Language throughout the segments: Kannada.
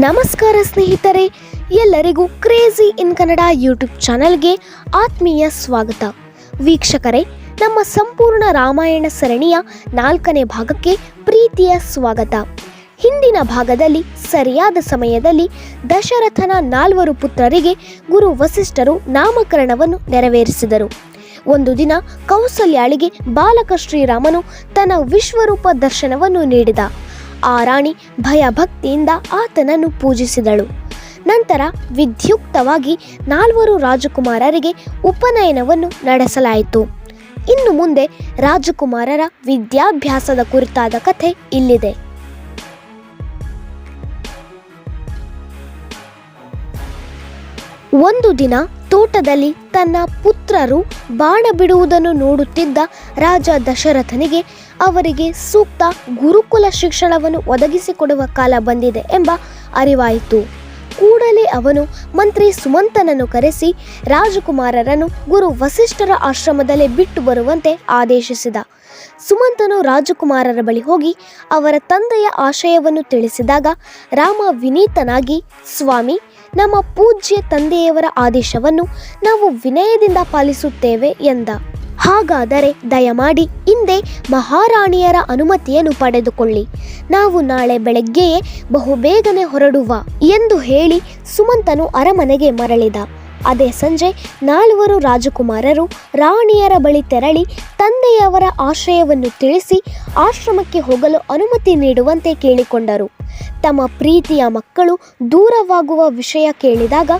ನಮಸ್ಕಾರ ಸ್ನೇಹಿತರೆ, ಎಲ್ಲರಿಗೂ ಕ್ರೇಜಿ ಇನ್ ಕನ್ನಡ ಯೂಟ್ಯೂಬ್ ಚಾನಲ್ಗೆ ಆತ್ಮೀಯ ಸ್ವಾಗತ. ವೀಕ್ಷಕರೇ, ನಮ್ಮ ಸಂಪೂರ್ಣ ರಾಮಾಯಣ ಸರಣಿಯ ನಾಲ್ಕನೇ ಭಾಗಕ್ಕೆ ಪ್ರೀತಿಯ ಸ್ವಾಗತ. ಹಿಂದಿನ ಭಾಗದಲ್ಲಿ, ಸರಿಯಾದ ಸಮಯದಲ್ಲಿ ದಶರಥನ ನಾಲ್ವರು ಪುತ್ರರಿಗೆ ಗುರು ವಸಿಷ್ಠರು ನಾಮಕರಣವನ್ನು ನೆರವೇರಿಸಿದರು. ಒಂದು ದಿನ ಕೌಸಲ್ಯಾಳಿಗೆ ಬಾಲಕ ಶ್ರೀರಾಮನು ತನ್ನ ವಿಶ್ವರೂಪ ದರ್ಶನವನ್ನು ನೀಡಿದ. ಆ ರಾಣಿ ಭಯಭಕ್ತಿಯಿಂದ ಆತನನ್ನು ಪೂಜಿಸಿದಳು. ನಂತರ ವಿಧ್ಯುಕ್ತವಾಗಿ ನಾಲ್ವರು ರಾಜಕುಮಾರರಿಗೆ ಉಪನಯನವನ್ನು ನಡೆಸಲಾಯಿತು. ಇನ್ನು ಮುಂದೆ ರಾಜಕುಮಾರರ ವಿದ್ಯಾಭ್ಯಾಸದ ಕುರಿತಾದ ಕಥೆ ಇಲ್ಲಿದೆ. ಒಂದು ದಿನ ತೋಟದಲ್ಲಿ ತನ್ನ ಪುತ್ರರು ಬಾಣ ಬಿಡುವುದನ್ನು ನೋಡುತ್ತಿದ್ದ ರಾಜ ದಶರಥನಿಗೆ ಅವರಿಗೆ ಸೂಕ್ತ ಗುರುಕುಲ ಶಿಕ್ಷಣವನ್ನು ಒದಗಿಸಿಕೊಡುವ ಕಾಲ ಬಂದಿದೆ ಎಂಬ ಅರಿವಾಯಿತು. ಕೂಡಲೇ ಅವನು ಮಂತ್ರಿ ಸುಮಂತನನ್ನು ಕರೆಸಿ ರಾಜಕುಮಾರರನ್ನು ಗುರು ವಸಿಷ್ಠರ ಆಶ್ರಮದಲ್ಲಿ ಬಿಟ್ಟು ಬರುವಂತೆ ಆದೇಶಿಸಿದ. ಸುಮಂತನು ರಾಜಕುಮಾರರ ಬಳಿ ಹೋಗಿ ಅವರ ತಂದೆಯ ಆಶಯವನ್ನು ತಿಳಿಸಿದಾಗ ರಾಮ ವಿನೀತನಾಗಿ, ಸ್ವಾಮಿ, ನಮ್ಮ ಪೂಜ್ಯ ತಂದೆಯವರ ಆದೇಶವನ್ನು ನಾವು ವಿನಯದಿಂದ ಪಾಲಿಸುತ್ತೇವೆ ಎಂದ. ಹಾಗಾದರೆ ದಯಮಾಡಿ ಹಿಂದೆ ಮಹಾರಾಣಿಯರ ಅನುಮತಿಯನ್ನು ಪಡೆದುಕೊಳ್ಳಿ. ನಾವು ನಾಳೆ ಬೆಳಗ್ಗೆಯೇ ಬಹುಬೇಗನೆ ಹೊರಡುವ ಎಂದು ಹೇಳಿ ಸುಮಂತನು ಅರಮನೆಗೆ ಮರಳಿದ. ಅದೇ ಸಂಜೆ ನಾಲ್ವರು ರಾಜಕುಮಾರರು ರಾಣಿಯರ ಬಳಿ ತೆರಳಿ ತಂದೆಯವರ ಆಶ್ರಯವನ್ನು ತಿಳಿಸಿ ಆಶ್ರಮಕ್ಕೆ ಹೋಗಲು ಅನುಮತಿ ನೀಡುವಂತೆ ಕೇಳಿಕೊಂಡರು. ತಮ್ಮ ಪ್ರೀತಿಯ ಮಕ್ಕಳು ದೂರವಾಗುವ ವಿಷಯ ಕೇಳಿದಾಗ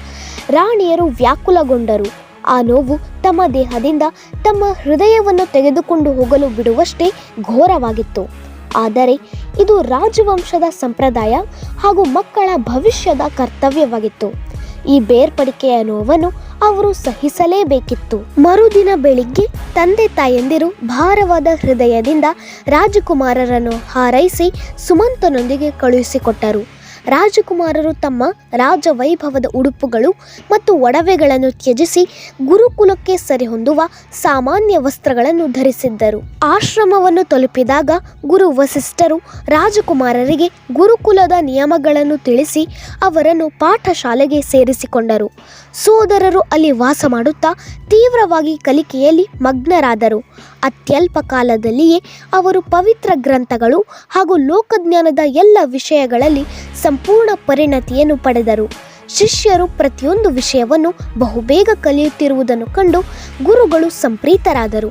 ರಾಣಿಯರು ವ್ಯಾಕುಲಗೊಂಡರು. ಆ ನೋವು ತಮ್ಮ ದೇಹದಿಂದ ತಮ್ಮ ಹೃದಯವನ್ನು ತೆಗೆದುಕೊಂಡು ಹೋಗಲು ಬಿಡುವಷ್ಟೇ ಘೋರವಾಗಿತ್ತು. ಆದರೆ ಇದು ರಾಜವಂಶದ ಸಂಪ್ರದಾಯ ಹಾಗೂ ಮಕ್ಕಳ ಭವಿಷ್ಯದ ಕರ್ತವ್ಯವಾಗಿತ್ತು. ಈ ಬೇರ್ಪಡಿಕೆಯ ನೋವನ್ನು ಅವರು ಸಹಿಸಲೇಬೇಕಿತ್ತು. ಮರುದಿನ ಬೆಳಿಗ್ಗೆ ತಂದೆ ತಾಯಂದಿರು ಭಾರವಾದ ಹೃದಯದಿಂದ ರಾಜಕುಮಾರರನ್ನು ಹಾರೈಸಿ ಸುಮಂತನೊಂದಿಗೆ ಕಳುಹಿಸಿಕೊಟ್ಟರು. ರಾಜಕುಮಾರರು ತಮ್ಮ ರಾಜವೈಭವದ ಉಡುಪುಗಳು ಮತ್ತು ಒಡವೆಗಳನ್ನು ತ್ಯಜಿಸಿ ಗುರುಕುಲಕ್ಕೆ ಸರಿಹೊಂದುವ ಸಾಮಾನ್ಯ ವಸ್ತ್ರಗಳನ್ನು ಧರಿಸಿದ್ದರು. ಆಶ್ರಮವನ್ನು ತಲುಪಿದಾಗ ಗುರು ವಸಿಷ್ಠರು ರಾಜಕುಮಾರರಿಗೆ ಗುರುಕುಲದ ನಿಯಮಗಳನ್ನು ತಿಳಿಸಿ ಅವರನ್ನು ಪಾಠಶಾಲೆಗೆ ಸೇರಿಸಿಕೊಂಡರು. ಸೋದರರು ಅಲ್ಲಿ ವಾಸ ಮಾಡುತ್ತಾ ತೀವ್ರವಾಗಿ ಕಲಿಕೆಯಲ್ಲಿ ಮಗ್ನರಾದರು. ಅತ್ಯಲ್ಪ ಕಾಲದಲ್ಲಿಯೇ ಅವರು ಪವಿತ್ರ ಗ್ರಂಥಗಳು ಹಾಗೂ ಲೋಕಜ್ಞಾನದ ಎಲ್ಲ ವಿಷಯಗಳಲ್ಲಿ ಸಂಪೂರ್ಣ ಪರಿಣತಿಯನ್ನು ಪಡೆದರು. ಶಿಷ್ಯರು ಪ್ರತಿಯೊಂದು ವಿಷಯವನ್ನು ಬಹುಬೇಗ ಕಲಿಯುತ್ತಿರುವುದನ್ನು ಕಂಡು ಗುರುಗಳು ಸಂಪ್ರೀತರಾದರು.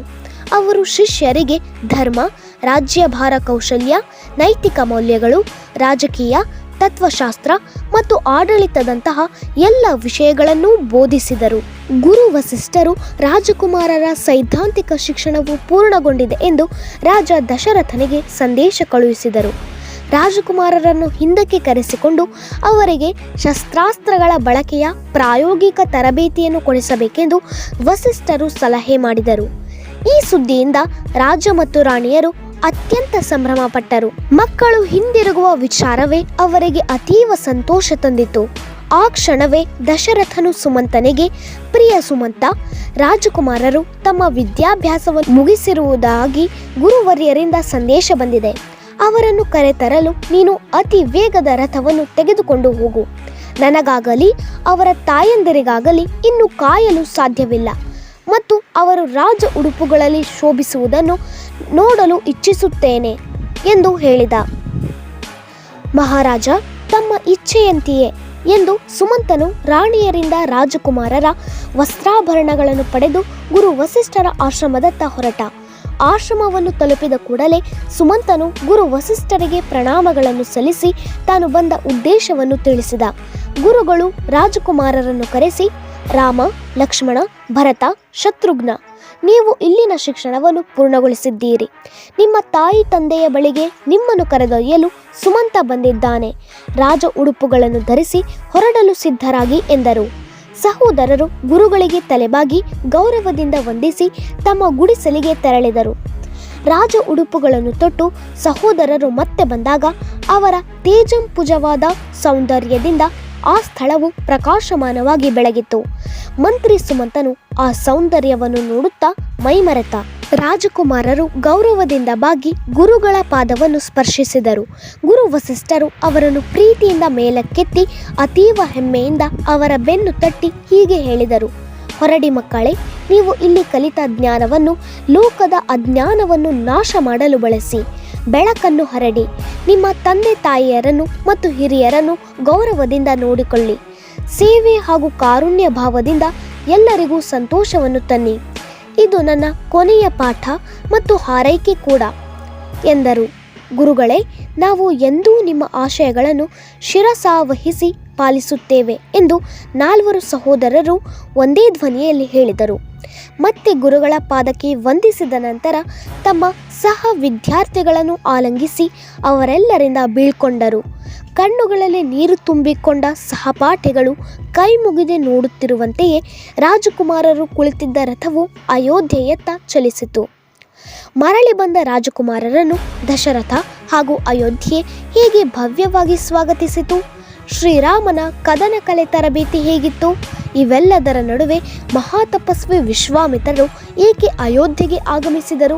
ಅವರು ಶಿಷ್ಯರಿಗೆ ಧರ್ಮ, ರಾಜ್ಯಭಾರ ಕೌಶಲ್ಯ, ನೈತಿಕ ಮೌಲ್ಯಗಳು, ರಾಜಕೀಯ, ತತ್ವಶಾಸ್ತ್ರ ಮತ್ತು ಆಡಳಿತದಂತಹ ಎಲ್ಲ ವಿಷಯಗಳನ್ನೂ ಬೋಧಿಸಿದರು. ಗುರು ವಸಿಷ್ಠರು ರಾಜಕುಮಾರರ ಸೈದ್ಧಾಂತಿಕ ಶಿಕ್ಷಣವು ಪೂರ್ಣಗೊಂಡಿದೆ ಎಂದು ರಾಜ ದಶರಥನಿಗೆ ಸಂದೇಶ ಕಳುಹಿಸಿದರು. ರಾಜಕುಮಾರರನ್ನು ಹಿಂದಕ್ಕೆ ಕರೆಸಿಕೊಂಡು ಅವರಿಗೆ ಶಸ್ತ್ರಾಸ್ತ್ರಗಳ ಬಳಕೆಯ ಪ್ರಾಯೋಗಿಕ ತರಬೇತಿಯನ್ನು ಕೊಡಿಸಬೇಕೆಂದು ವಸಿಷ್ಠರು ಸಲಹೆ ಮಾಡಿದರು. ಈ ಸುದ್ದಿಯಿಂದ ರಾಜ ಮತ್ತು ರಾಣಿಯರು ಅತ್ಯಂತ ಸಂಭ್ರಮ ಪಟ್ಟರು ಮಕ್ಕಳು ಹಿಂದಿರುಗುವ ವಿಚಾರವೇ ಅವರಿಗೆ ಅತೀವ ಸಂತೋಷ ತಂದಿತು ಆ ಕ್ಷಣವೇ ದಶರಥನು ಸುಮಂತನಿಗೆ, ಪ್ರಿಯ ಸುಮಂತ, ರಾಜಕುಮಾರರು ತಮ್ಮ ವಿದ್ಯಾಭ್ಯಾಸವನ್ನು ಮುಗಿಸಿರುವುದಾಗಿ ಗುರುವರ್ಯರಿಂದ ಸಂದೇಶ ಬಂದಿದೆ. ಅವರನ್ನು ಕರೆತರಲು ನೀನು ಅತಿ ವೇಗದ ರಥವನ್ನು ತೆಗೆದುಕೊಂಡು ಹೋಗು. ನನಗಾಗಲಿ, ಅವರ ತಾಯಂದಿರಿಗಾಗಲಿ ಇನ್ನು ಕಾಯಲು ಸಾಧ್ಯವಿಲ್ಲ. ಮತ್ತು ಅವರು ರಾಜ ಉಡುಪುಗಳಲ್ಲಿ ಶೋಭಿಸುವುದನ್ನು ನೋಡಲು ಇಚ್ಛಿಸುತ್ತೇನೆ ಎಂದು ಹೇಳಿದ. ಮಹಾರಾಜ, ತಮ್ಮ ಇಚ್ಛೆಯಂತೆಯೇ ಎಂದು ಸುಮಂತನು ರಾಣಿಯರಿಂದ ರಾಜಕುಮಾರರ ವಸ್ತ್ರಾಭರಣಗಳನ್ನು ಪಡೆದು ಗುರು ವಸಿಷ್ಠರ ಆಶ್ರಮದತ್ತ ಹೊರಟ. ಆಶ್ರಮವನ್ನು ತಲುಪಿದ ಕೂಡಲೇ ಸುಮಂತನು ಗುರು ವಸಿಷ್ಠರಿಗೆ ಪ್ರಣಾಮಗಳನ್ನು ಸಲ್ಲಿಸಿ ತಾನು ಬಂದ ಉದ್ದೇಶವನ್ನು ತಿಳಿಸಿದ. ಗುರುಗಳು ರಾಜಕುಮಾರರನ್ನು ಕರೆಸಿ, ರಾಮ, ಲಕ್ಷ್ಮಣ, ಭರತ, ಶತ್ರುಘ್ನ, ನೀವು ಇಲ್ಲಿನ ಶಿಕ್ಷಣವನ್ನು ಪೂರ್ಣಗೊಳಿಸಿದ್ದೀರಿ. ನಿಮ್ಮ ತಾಯಿ ತಂದೆಯ ಬಳಿಗೆ ನಿಮ್ಮನ್ನು ಕರೆದೊಯ್ಯಲು ಸುಮಂತ ಬಂದಿದ್ದಾನೆ. ರಾಜ ಉಡುಪುಗಳನ್ನು ಧರಿಸಿ ಹೊರಡಲು ಸಿದ್ಧರಾಗಿ ಎಂದರು. ಸಹೋದರರು ಗುರುಗಳಿಗೆ ತಲೆಬಾಗಿ ಗೌರವದಿಂದ ವಂದಿಸಿ ತಮ್ಮ ಗುಡಿಸಲಿಗೆ ತೆರಳಿದರು. ರಾಜ ಉಡುಪುಗಳನ್ನು ತೊಟ್ಟು ಸಹೋದರರು ಮತ್ತೆ ಬಂದಾಗ ಅವರ ತೇಜಂಪುಜವಾದ ಸೌಂದರ್ಯದಿಂದ ಆ ಸ್ಥಳವು ಪ್ರಕಾಶಮಾನವಾಗಿ ಬೆಳಗಿತ್ತು. ಮಂತ್ರಿ ಸುಮಂತನು ಆ ಸೌಂದರ್ಯವನ್ನು ನೋಡುತ್ತಾ ಮೈಮರೆತ. ರಾಜಕುಮಾರರು ಗೌರವದಿಂದ ಬಾಗಿ ಗುರುಗಳ ಪಾದವನ್ನು ಸ್ಪರ್ಶಿಸಿದರು. ಗುರು ವಸಿಷ್ಠರು ಅವರನ್ನು ಪ್ರೀತಿಯಿಂದ ಮೇಲಕ್ಕೆತ್ತಿ ಅತೀವ ಹೆಮ್ಮೆಯಿಂದ ಅವರ ಬೆನ್ನು ತಟ್ಟಿ ಹೀಗೆ ಹೇಳಿದರು. ಹೊರಡಿ ಮಕ್ಕಳೇ, ನೀವು ಇಲ್ಲಿ ಕಲಿತ ಜ್ಞಾನವನ್ನು, ಲೋಕದ ಅಜ್ಞಾನವನ್ನು ನಾಶ ಮಾಡಲು ಬಳಸಿ. ಬೆಳಕನ್ನು ಹರಡಿ, ನಿಮ್ಮ ತಂದೆ ತಾಯಿಯರನ್ನು ಮತ್ತು ಹಿರಿಯರನ್ನು ಗೌರವದಿಂದ ನೋಡಿಕೊಳ್ಳಿ. ಸೇವೆ ಹಾಗೂ ಕಾರುಣ್ಯ ಭಾವದಿಂದ ಎಲ್ಲರಿಗೂ ಸಂತೋಷವನ್ನು ತನ್ನಿ. ಇದು ನನ್ನ ಕೊನೆಯ ಪಾಠ ಮತ್ತು ಹಾರೈಕೆ ಕೂಡ ಎಂದರು. ಗುರುಗಳೇ ನಾವು ಎಂದೂ ನಿಮ್ಮ ಆಶಯಗಳನ್ನು ಶಿರಸಾವಹಿಸಿ ಪಾಲಿಸುತ್ತೇವೆ ಎಂದು ನಾಲ್ವರು ಸಹೋದರರು ಒಂದೇ ಧ್ವನಿಯಲ್ಲಿ ಹೇಳಿದರು. ಮತ್ತೆ ಗುರುಗಳ ಪಾದಕ್ಕೆ ವಂದಿಸಿದ ನಂತರ ತಮ್ಮ ಸಹ ವಿದ್ಯಾರ್ಥಿಗಳನ್ನು ಆಲಂಗಿಸಿ ಅವರೆಲ್ಲರಿಂದ ಬೀಳ್ಕೊಂಡರು. ಕಣ್ಣುಗಳಲ್ಲಿ ನೀರು ತುಂಬಿಕೊಂಡ ಸಹಪಾಠಿಗಳು ಕೈ ಮುಗಿದೆ ನೋಡುತ್ತಿರುವಂತೆಯೇ ರಾಜಕುಮಾರರು ಕುಳಿತಿದ್ದ ರಥವು ಅಯೋಧ್ಯೆಯತ್ತ ಚಲಿಸಿತು. ಮರಳಿ ಬಂದ ರಾಜಕುಮಾರರನ್ನು ದಶರಥ ಹಾಗೂ ಅಯೋಧ್ಯೆ ಹೇಗೆ ಭವ್ಯವಾಗಿ ಸ್ವಾಗತಿಸಿತು? ಶ್ರೀರಾಮನ ಕದನ ಕಲೆ ತರಬೇತಿ ಹೇಗಿತ್ತು? ಇವೆಲ್ಲದರ ನಡುವೆ ಮಹಾತಪಸ್ವಿ ವಿಶ್ವಾಮಿತ್ರರು ಏಕೆ ಅಯೋಧ್ಯೆಗೆ ಆಗಮಿಸಿದರು?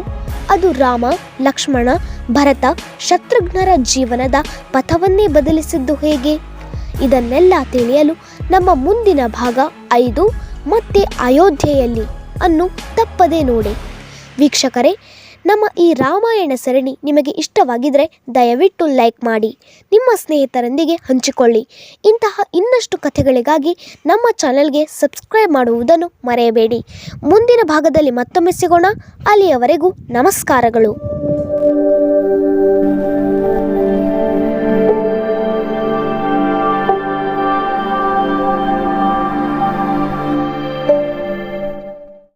ಅದು ರಾಮ, ಲಕ್ಷ್ಮಣ, ಭರತ, ಶತ್ರುಘ್ನರ ಜೀವನದ ಪಥವನ್ನೇ ಬದಲಿಸಿದ್ದು ಹೇಗೆ? ಇದನ್ನೆಲ್ಲ ತಿಳಿಯಲು ನಮ್ಮ ಮುಂದಿನ ಭಾಗ ಐದು, ಮತ್ತೆ ಅಯೋಧ್ಯೆಯಲ್ಲಿ, ಅನ್ನು ತಪ್ಪದೇ ನೋಡಿ. ವೀಕ್ಷಕರೇ ನಮ್ಮ ಈ ರಾಮಾಯಣ ಸರಣಿ ನಿಮಗೆ ಇಷ್ಟವಾಗಿದ್ದರೆ ದಯವಿಟ್ಟು ಲೈಕ್ ಮಾಡಿ, ನಿಮ್ಮ ಸ್ನೇಹಿತರೊಂದಿಗೆ ಹಂಚಿಕೊಳ್ಳಿ. ಇಂತಹ ಇನ್ನಷ್ಟು ಕಥೆಗಳಿಗಾಗಿ ನಮ್ಮ ಚಾನೆಲ್ಗೆ ಸಬ್ಸ್ಕ್ರೈಬ್ ಮಾಡುವುದನ್ನು ಮರೆಯಬೇಡಿ. ಮುಂದಿನ ಭಾಗದಲ್ಲಿ ಮತ್ತೊಮ್ಮೆ ಸಿಗೋಣ. ಅಲ್ಲಿಯವರೆಗೂ ನಮಸ್ಕಾರಗಳು.